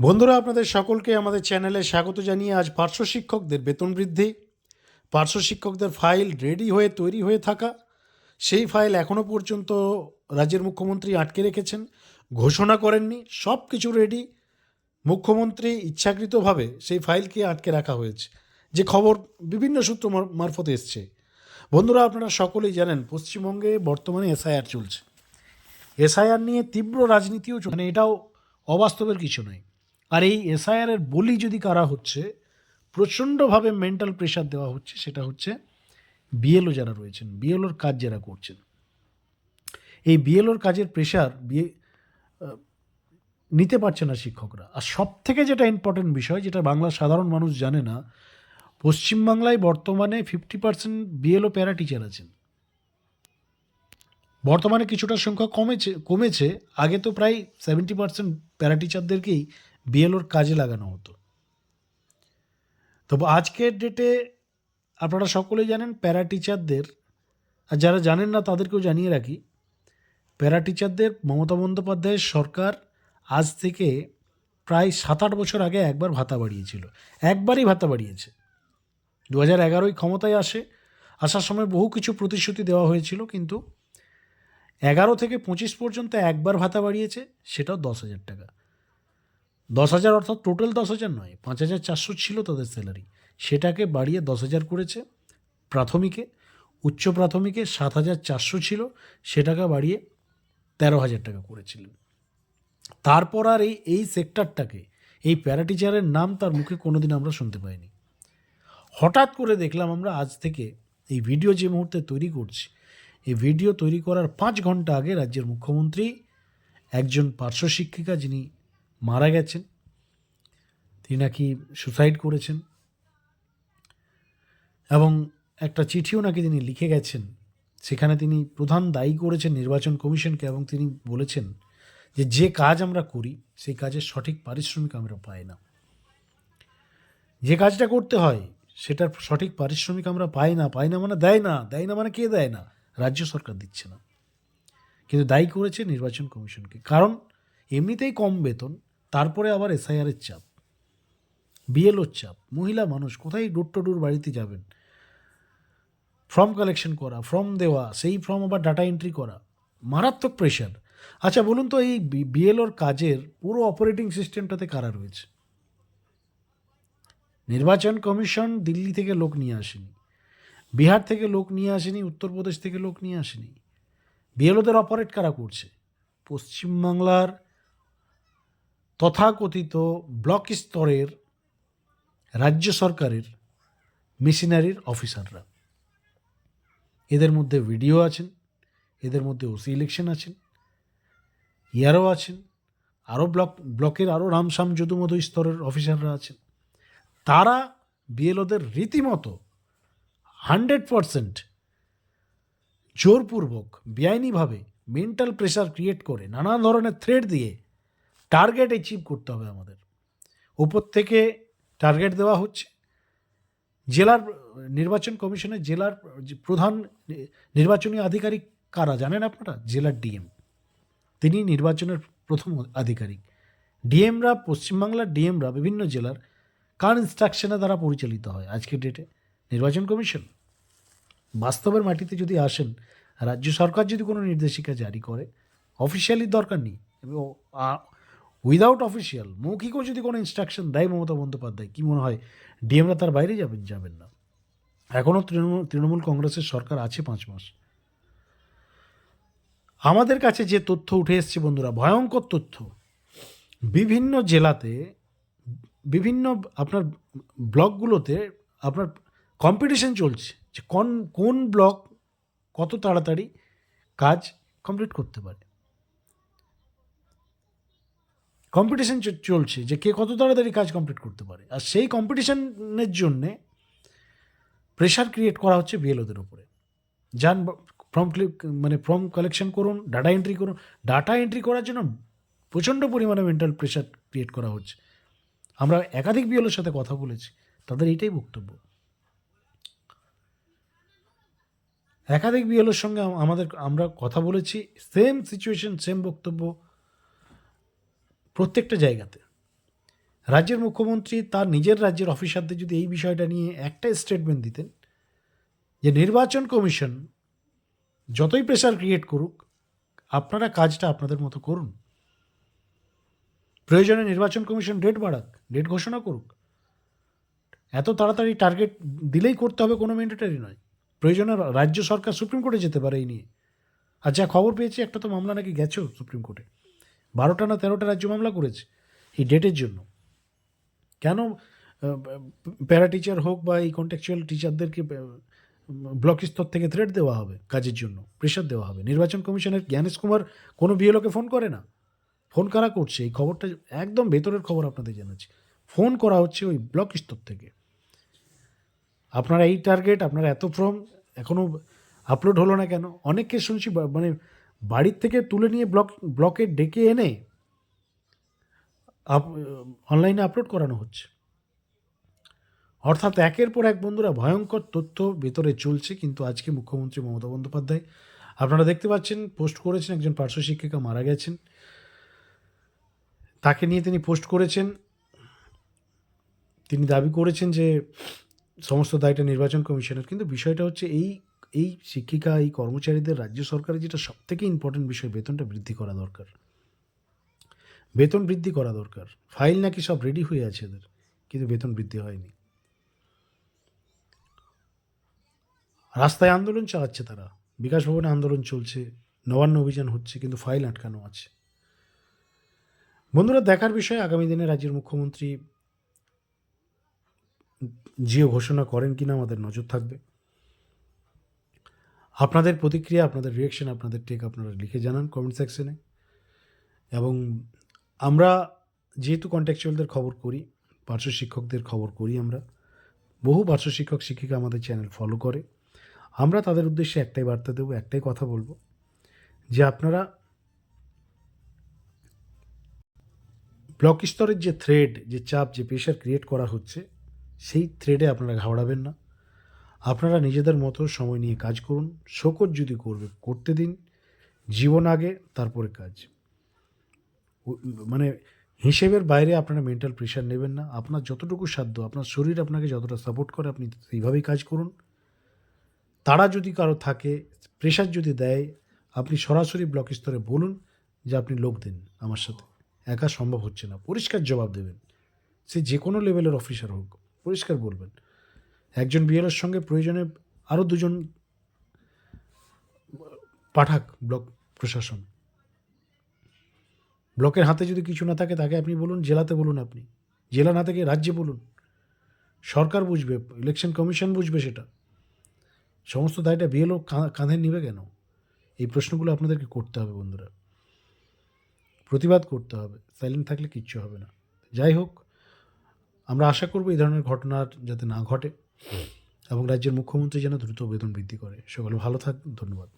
বন্ধুরা, আপনাদের সকলকে আমাদের চ্যানেলে স্বাগত জানিয়ে আজ পার্শ্ব শিক্ষকদের বেতন বৃদ্ধি, পার্শ্ব শিক্ষকদের ফাইল রেডি হয়ে তৈরি হয়ে থাকা, সেই ফাইল এখনও পর্যন্ত রাজ্যের মুখ্যমন্ত্রী আটকে রেখেছেন, ঘোষণা করেননি সব কিছু রেডি। মুখ্যমন্ত্রী ইচ্ছাকৃতভাবে সেই ফাইলকে আটকে রাখা হয়েছে। যে খবর বিভিন্ন সূত্র মার- মারফত এসছে। বন্ধুরা, আপনারা সকলেই জানেন, পশ্চিমবঙ্গে বর্তমানে এসআইআর চলছে। এসআইআর নিয়ে তীব্র রাজনীতিও মানে এটাও অবাস্তবের কিছু নয়। আর এই এসআইআরের বলি যদি কারা হচ্ছে প্রচণ্ডভাবে মেন্টাল প্রেশার দেওয়া হচ্ছে সেটা হচ্ছে বিএলও যারা রয়েছেন বিএলওর কাজ যারা করছেন। এই বিএলওর কাজের প্রেশার আহ, নিতে পারছে না শিক্ষকরা। আর সব থেকে যেটা ইম্পর্টেন্ট বিষয় যেটা বাংলার সাধারণ মানুষ জানে না পশ্চিমবাংলায় বর্তমানে fifty percent BLO para teacher আছেন। বর্তমানে কিছুটা সংখ্যা কমেছে কমেছে আগে তো প্রায় সেভেন্টি পার্সেন্ট প্যারা টিচারদেরকেই বিএলওর কাজে লাগানো হতো। তবে আজকের ডেটে আপনারা সকলেই জানেন প্যারা টিচারদের আর যারা জানেন না তাদেরকেও জানিয়ে রাখি, প্যারা টিচারদের মমতা বন্দ্যোপাধ্যায়ের সরকার আজ থেকে প্রায় সাত আট বছর আগে একবার ভাতা বাড়িয়েছিল। একবারই ভাতা বাড়িয়েছে। দু হাজার এগারোই ক্ষমতায় আসে, আসার সময় বহু কিছু প্রতিশ্রুতি দেওয়া হয়েছিল, কিন্তু এগারো থেকে পঁচিশ পর্যন্ত একবার ভাতা বাড়িয়েছে, সেটাও দশ হাজার টাকা। দশ হাজার অর্থাৎ টোটাল দশ হাজার নয়, পাঁচ হাজার চারশো ছিল তাদের স্যালারি সেটাকে বাড়িয়ে দশ হাজার করেছে প্রাথমিকে, উচ্চ প্রাথমিকে সাত হাজার চারশো ছিল, সেটাকে বাড়িয়ে তেরো হাজার টাকা করেছিলেন। তারপর আর এই এই সেক্টরটাকে এই প্যারাটিচারের নাম তার মুখে কোনোদিন আমরা শুনতে পাইনি। হঠাৎ করে দেখলাম আমরা আজ থেকে এই ভিডিও যে মুহূর্তে তৈরি করছি, এই ভিডিও তৈরি করার পাঁচ ঘণ্টা আগে রাজ্যের মুখ্যমন্ত্রী একজন পার্শ্ব শিক্ষিকা যিনি মারা গেছেন। তিনি নাকি সুসাইড করেছেন। এবং একটা চিঠিও নাকি তিনি লিখে গেছেন। সেখানে তিনি প্রধান দায়ী করেছেন নির্বাচন কমিশনকে এবং তিনি বলেছেন যে যে কাজ আমরা করি, সেই কাজের সঠিক পারিশ্রমিক আমরা পাই না। যে কাজটা করতে হয়, সেটার সঠিক পারিশ্রমিক আমরা পাই না। পাই না মানে দেয় না। দেয় না মানে কে দেয় না? রাজ্য সরকার দিচ্ছে না। কিন্তু দায়ী করেছে নির্বাচন কমিশনকে। কারণ এমনিতেই কম বেতন তারপরে আবার এসআইআরের চাপ বিএলওর চাপ, মহিলা মানুষ, কোথায় ডোর টু ডোর বাড়িতে যাবেন? ফর্ম কালেকশন করা, ফর্ম দেওয়া, সেই ফর্ম আবার ডাটা এন্ট্রি করা, মারাত্মক প্রেশার। আচ্ছা বলুন তো এই বিএলওর কাজের পুরো অপারেটিং সিস্টেমটাতে কারা রয়েছে? নির্বাচন কমিশন দিল্লি থেকে লোক নিয়ে আসেনি, বিহার থেকে লোক নিয়ে আসেনি, উত্তরপ্রদেশ থেকে লোক নিয়ে আসেনি বিএলওদের অপারেট কারা করছে? পশ্চিমবাংলার তথাকথিত ব্লক স্তরের রাজ্য সরকারের মেশিনারির অফিসাররা। এদের মধ্যে ভিডিও আছেন, এদের মধ্যে ওসি ইলেকশন আছেন, ইয়ারও আছেন, আরও ব্লক, ব্লকের আরও রামসাম যদুমধু স্তরের অফিসাররা আছেন। তারা বিএলওদের রীতিমতো হান্ড্রেড পারসেন্ট জোরপূর্বক, বেআইনিভাবে মেন্টাল প্রেশার ক্রিয়েট করে নানা ধরনের থ্রেড দিয়ে টার্গেট অ্যাচিভ করতে হবে আমাদের। উপর থেকে টার্গেট দেওয়া হচ্ছে। জেলার নির্বাচন কমিশনের জেলার প্রধান নির্বাচনী আধিকারিক কারা জানেন আপনারা? জেলার ডিএম তিনি নির্বাচনের প্রথম আধিকারিক। ডিএমরা পশ্চিমবাংলার ডিএমরা বিভিন্ন জেলার কার ইনস্ট্রাকশনে দ্বারা পরিচালিত হয় আজকের ডেটে নির্বাচন কমিশন। বাস্তবের মাটিতে যদি আসেন, রাজ্য সরকার যদি কোনো নির্দেশিকা জারি করে অফিসিয়ালি দরকার নেই। উইদাউট অফিসিয়াল মৌখিকও যদি কোনো ইনস্ট্রাকশন দেয় মমতা বন্দ্যোপাধ্যায়, কী মনে হয়? ডিএমরা তার বাইরে যাবেন যাবেন না। এখনও তৃণমূল তৃণমূল কংগ্রেসের সরকার আছে পাঁচ মাস। আমাদের কাছে যে তথ্য উঠে এসছে বন্ধুরা, ভয়ঙ্কর তথ্য। বিভিন্ন জেলাতে, বিভিন্ন আপনার ব্লকগুলোতে আপনার কম্পিটিশন চলছে যে কোন কোন ব্লক কত তাড়াতাড়ি কাজ কমপ্লিট করতে পারে। কম্পিটিশন চলছে, যে কে কত তাড়াতাড়ি কাজ কমপ্লিট করতে পারে। আর সেই কম্পিটিশনের জন্যে প্রেশার ক্রিয়েট করা হচ্ছে বিএলওদের উপরে। যান ফর্ম মানে ফর্ম কালেকশন করুন ডাটা এন্ট্রি করুন। ডাটা এন্ট্রি করার জন্য প্রচণ্ড পরিমাণে মেন্টাল প্রেশার ক্রিয়েট করা হচ্ছে। আমরা একাধিক বিএলের সাথে কথা বলেছি, তাদের এটাই বক্তব্য। একাধিক বিএলের সঙ্গে আমাদের আমরা কথা বলেছি সেম সিচুয়েশন সেম বক্তব্য। প্রত্যেকটা জায়গাতে। রাজ্যের মুখ্যমন্ত্রী তার নিজের রাজ্যের অফিসারদের যদি এই বিষয়টা নিয়ে একটা স্টেটমেন্ট দিতেন যে নির্বাচন কমিশন যতই প্রেশার ক্রিয়েট করুক, আপনারা কাজটা আপনাদের মতো করুন। প্রয়োজনে নির্বাচন কমিশন ডেট বাড়াক ডেট ঘোষণা করুক। এত তাড়াতাড়ি টার্গেট দিলেই করতে হবে কোনো ম্যান্ডেটারি নয়। প্রয়োজনে রাজ্য সরকার সুপ্রিম কোর্টে যেতে পারে এই নিয়ে। আর যা খবর পেয়েছি, একটা তো মামলা নাকি গেছেও সুপ্রিম কোর্টে বারোটা না তেরোটা রাজ্য মামলা করেছে এই ডেটের জন্য। কেন প্যারা টিচার হোক বা এই কন্ট্যাকচুয়াল টিচারদেরকে ব্লক স্তর থেকে থ্রেট দেওয়া হবে কাজের জন্য প্রেশার দেওয়া হবে। নির্বাচন কমিশনের জ্ঞানেশ কুমার কোনো বিএলওকে ফোন করে না। ফোন কারা করছে? এই খবরটা একদম ভেতরের খবর আপনাদের জানাচ্ছি। ফোন করা হচ্ছে ওই ব্লক স্তর থেকে। আপনারা এই টার্গেট আপনারা এত ফর্ম এখনও আপলোড হলো না কেন? অনেককে শুনছি মানে বাড়ির থেকে তুলে নিয়ে ব্লক, ব্লকে ডেকে এনে অনলাইনে আপলোড করানো হচ্ছে। অর্থাৎ একের পর এক বন্ধুরা ভয়ঙ্কর তথ্য ভেতরে চলছে কিন্তু আজকে মুখ্যমন্ত্রী মমতা বন্দ্যোপাধ্যায়, আপনারা দেখতে পাচ্ছেন, পোস্ট করেছেন, একজন পার্শ্ব শিক্ষিকা মারা গেছেন। তাকে নিয়ে তিনি পোস্ট করেছেন। তিনি দাবি করেছেন যে সমস্ত দায়টা নির্বাচন কমিশনের, কিন্তু বিষয়টা হচ্ছে এই এই শিক্ষিকা, এই কর্মচারীদের রাজ্য সরকারের যেটা সব থেকে ইম্পর্টেন্ট বিষয়, বেতনটা বৃদ্ধি করা দরকার। বেতন বৃদ্ধি করা দরকার। ফাইল নাকি সব রেডি হয়ে আছে এদের, কিন্তু বেতন বৃদ্ধি হয়নি। রাস্তায় আন্দোলন চালাচ্ছে তারা। বিকাশ ভবনে আন্দোলন চলছে, নবান্ন অভিযান হচ্ছে, কিন্তু ফাইল আটকানো আছে। বন্ধুরা, দেখার বিষয়, আগামী দিনে রাজ্যের মুখ্যমন্ত্রী জিও ঘোষণা করেন কিনা আমাদের নজর থাকবে। আপনাদের প্রতিক্রিয়া, আপনাদের রিয়াকশন আপনাদের টেক আপনারা লিখে জানান কমেন্ট সেকশনে এবং আমরা যেহেতু কন্ট্যাকচুয়ালদের খবর করি, পার্শ্ব শিক্ষকদের খবর করি আমরা, বহু পার্শ্ব শিক্ষক, শিক্ষিকা আমাদের চ্যানেল ফলো করে। আমরা তাদের উদ্দেশ্যে একটাই বার্তা দেবো, একটাই কথা বলব যে আপনারা ব্লক স্তরের যে থ্রেড যে চাপ, যে প্রেশার ক্রিয়েট করা হচ্ছে, সেই থ্রেডে আপনারা ঘাবড়াবেন না। আপনারা নিজেদের মতো সময় নিয়ে কাজ করুন, শোকজ যদি করবে, করতে দিন, জীবন আগে, তারপরে কাজ। মানে হিসেবের বাইরে আপনারা মেন্টাল প্রেশার নেবেন না, আপনার যতটুকু সাধ্য, আপনার শরীর আপনাকে যতটা সাপোর্ট করে, আপনি সেইভাবেই কাজ করুন। তারা যদি কারও থাকে প্রেশার যদি দেয়, আপনি সরাসরি ব্লক স্তরে বলুন যে আপনি লোক দিন আমার সাথে। একা সম্ভব হচ্ছে না। পরিষ্কার জবাব দেবেন। সে যে কোনো লেভেলের অফিসার হোক, পরিষ্কার বলবেন। একজন বিএলের সঙ্গে প্রয়োজনে আরও দুজন পাঠাক ব্লক প্রশাসন। ব্লকের হাতে যদি কিছু না থাকে, তাকে আপনি বলুন, জেলাতে বলুন আপনি। জেলা না থেকে রাজ্যে বলুন। সরকার বুঝবে ইলেকশন কমিশন বুঝবে সেটা। সমস্ত দায়টা বিএলও কাঁধে নিবে কেন? এই প্রশ্নগুলো আপনাদেরকে করতে হবে বন্ধুরা। প্রতিবাদ করতে হবে সাইলেন্ট থাকলে কিচ্ছু হবে না। যাই হোক, আমরা আশা করব এই ধরনের ঘটনা যাতে না ঘটে। এবং রাজ্যের মুখ্যমন্ত্রী যেন দ্রুত বেতন বৃদ্ধি করে। সকলে ভালো থাকবেন ধন্যবাদ।